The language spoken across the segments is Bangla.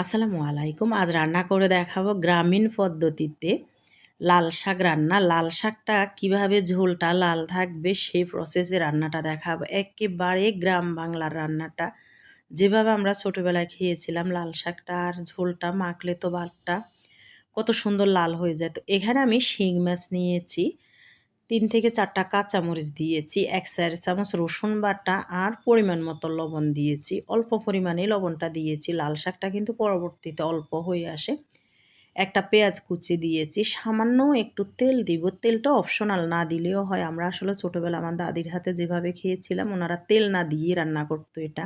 আসসালামু আলাইকুম। আজ রান্না করে দেখাবো গ্রামীণ পদ্ধতিতে লাল শাক রান্না। লাল শাকটা কীভাবে ঝোলটা লাল থাকবে সেই প্রসেসে রান্নাটা দেখাবো। একেবারে গ্রাম বাংলার রান্নাটা। যেভাবে আমরা ছোটোবেলায় খেয়েছিলাম, লাল শাকটা আর ঝোলটা মাখলে তো বাটটা কত সুন্দর লাল হয়ে যায়। তো এখানে আমি শিং মাছ নিয়েছি। তিন থেকে চারটা কাঁচামরিচ দিয়েছি, এক চার চামচ রসুন বাটা আর পরিমাণ মতো লবণ দিয়েছি। অল্প পরিমাণে লবণটা দিয়েছি। লাল শাকটা কিন্তু পরবর্তীতে অল্প হয়ে আসে। একটা পেঁয়াজ কুচি দিয়েছি। সামান্য একটু তেল দিব। তেলটা অপশনাল না দিলেও হয়। আমরা আসলে ছোটোবেলা আমার দাদির হাতে যেভাবে খেয়েছিলাম, ওনারা তেল না দিয়ে রান্না করতো এটা।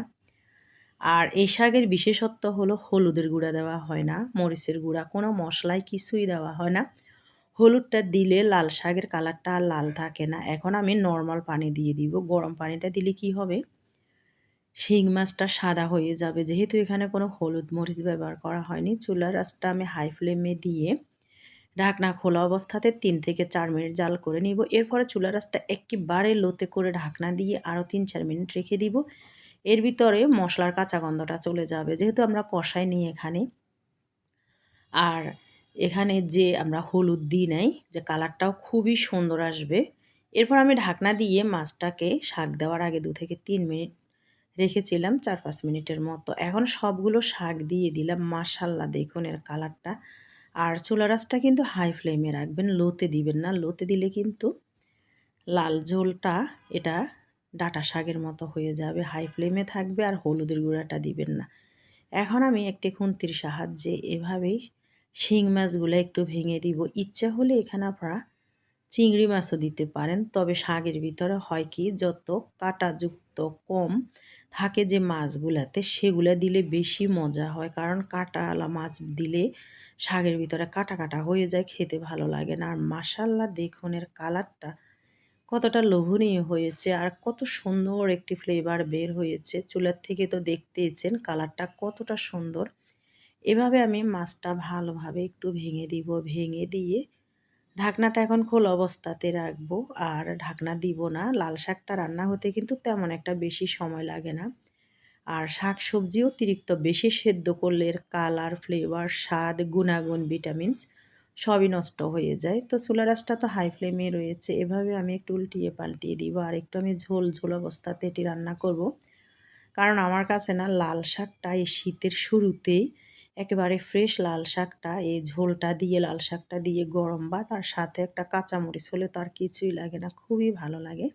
আর এই শাকের বিশেষত্ব হলো হলুদের গুঁড়া দেওয়া হয় না, মরিচের গুঁড়া, কোনো মশলায় কিছুই দেওয়া হয় না। হলুদটা দিলে লাল শাকের কালারটা আর লাল থাকে না। এখন আমি নর্মাল পানি দিয়ে দিব। গরম পানিটা দিলে কি হবে? শিং মাছটা সাদা হয়ে যাবে। যেহেতু এখানে কোনো হলুদ মরিচ ব্যবহার করা হয়নি চুলার রাসটা আমি হাই ফ্লেমে দিয়ে ঢাকনা খোলা অবস্থাতে তিন থেকে চার মিনিট জাল করে নিব। এরপরে চুলা রাসটা একেবারে লোতে করে ঢাকনা দিয়ে আরও তিন চার মিনিট রেখে দিব। এর ভিতরে মশলার কাঁচা গন্ধটা চলে যাবে। যেহেতু আমরা কষাই নিই এখানে। আর এখানে যে আমরা হলুদ দিই নাই, যে কালারটাও খুবই সুন্দর আসবে। এরপর আমি ঢাকনা দিয়ে মাছটাকে শাক দেওয়ার আগে দু থেকে তিন মিনিট রেখেছিলাম, চার পাঁচ মিনিটের মতো। এখন সবগুলো শাক দিয়ে দিলাম মাসাল্লা দেখুন এর কালারটা। আর চুলা রাসটা কিন্তু হাই ফ্লেমে রাখবেন, লোতে দিবেন না। লোতে দিলে কিন্তু লাল ঝোলটা এটা ডাটা শাকের মতো হয়ে যাবে, হাই ফ্লেমে থাকবে আর হলুদের গুঁড়াটা দিবেন না। এখন আমি একটি খুন্তির সাহায্যে এভাবেই শিং মাছগুলো একটু ভেঙে দিব। ইচ্ছা হলে এখানে আপনারা চিংড়ি মাছও দিতে পারেন। তবে শাকের ভিতরে হয় কি, যত কাঁটাযুক্ত কম থাকে যে মাছগুলাতে, সেগুলো দিলে বেশি মজা হয়। কারণ কাঁটাওয়ালা মাছ দিলে শাকের ভিতরে কাটা কাটা হয়ে যায়, খেতে ভালো লাগে না। আর মাসাল্লা দেখুন, এর কালারটা কতটা লোভনীয় হয়েছে আর কত সুন্দর একটি ফ্লেভার বের হয়েছে। চুলার থেকে তো দেখতেইছেন, কালারটা কতটা সুন্দর। এভাবে আমি মাছটা ভালোভাবে একটু ভেঙে দিব, ভেঙে দিয়ে ঢাকনাটা এখন খোল অবস্থাতে রাখব। আর ঢাকনা দিব না, লাল শাকটা রান্না হতে কিন্তু তেমন একটা বেশি সময় লাগে না। আর শাক সবজি অতিরিক্ত বেশি সেদ্ধ করলে কালার ফ্লেভার স্বাদ, গুণাগুণ ভিটামিনস সবই নষ্ট হয়ে যায়। তো চুলা রাসটা তো হাই ফ্লেমে রয়েছে, এভাবে আমি একটু উল্টিয়ে পাল্টিয়ে দিব। আর একটু আমি ঝোল ঝোল অবস্থাতে এটি রান্না করব। কারণ আমার কাছে না, লাল শাকটা এই শীতের শুরুতেই একেবারে ফ্রেশ লাল শাকটা, এই ঝোলটা দিয়ে, লাল শাকটা দিয়ে গরম বা তার সাথে একটা কাঁচামরিচ হলে তো আর কিছুই লাগে না, খুবই ভালো লাগে।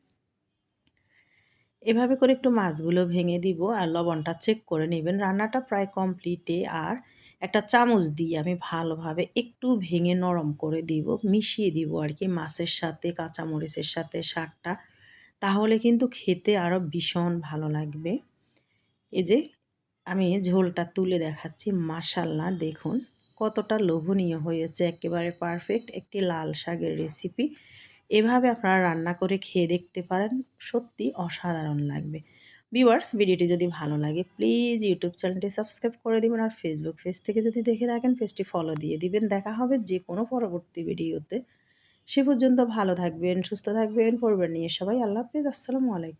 এভাবে করে একটু মাছগুলো ভেঙে দিব আর লবণটা চেক করে নেবেন। রান্নাটা প্রায় কমপ্লিটে আর একটা চামচ দিয়ে আমি ভালোভাবে একটু ভেঙে নরম করে দিব, মিশিয়ে দিব আর কি মাছের সাথে, কাঁচামরিচের সাথে শাকটা। তাহলে কিন্তু খেতে আরও ভীষণ ভালো লাগবে। এই যে আমি ঝোলটা তুলে দেখাচ্ছি মাসাল্লা দেখুন কতটা লোভনীয় হয়েছে, একেবারে পারফেক্ট একটি লাল শাকের রেসিপি এভাবে আপনারা রান্না করে খেয়ে দেখতে পারেন সত্যি অসাধারণ লাগবে। ভিউয়ার্স ভিডিওটি যদি ভালো লাগে প্লিজ ইউটিউব চ্যানেলটি সাবস্ক্রাইব করে দেবেন আর ফেসবুক পেজ থেকে যদি দেখে থাকেন পেজটি ফলো দিয়ে দিবেন। দেখা হবে যে কোনো পরবর্তী ভিডিওতে সে পর্যন্ত ভালো থাকবেন, সুস্থ থাকবেন, পরিবার নিয়ে সবাই আল্লাহ হাফিজ, আসসালামু আলাইকুম।